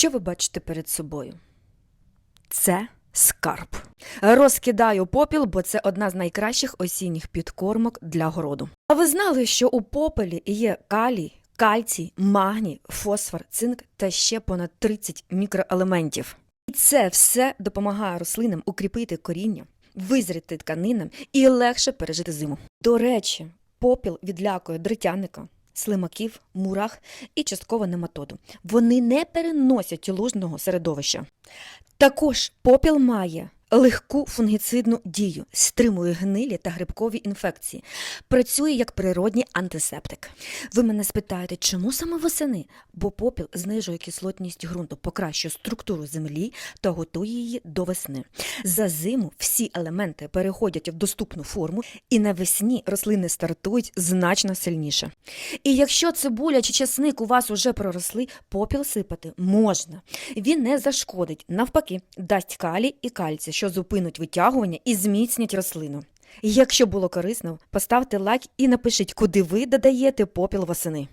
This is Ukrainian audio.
Що ви бачите перед собою? Це скарб. Розкидаю попіл, бо це одна з найкращих осінніх підкормок для городу. А ви знали, що у попелі є калій, кальцій, магній, фосфор, цинк та ще понад 30 мікроелементів. І це все допомагає рослинам укріпити коріння, визріти тканинам і легше пережити зиму. До речі, попіл відлякує дритяника, слимаків, мурах і частково нематоду. Вони не переносять ложного середовища. Також попіл має легку фунгіцидну дію, стримує гнилі та грибкові інфекції, працює як природній антисептик. Ви мене спитаєте, чому саме восени? Бо попіл знижує кислотність ґрунту, покращує структуру землі та готує її до весни. За зиму всі елементи переходять в доступну форму, і навесні рослини стартують значно сильніше. І якщо цибуля чи часник у вас уже проросли, попіл сипати можна. Він не зашкодить, навпаки, дасть калій і кальцій, що зупинить витягування і зміцнять рослину. Якщо було корисно, поставте лайк і напишіть, куди ви додаєте попіл восени.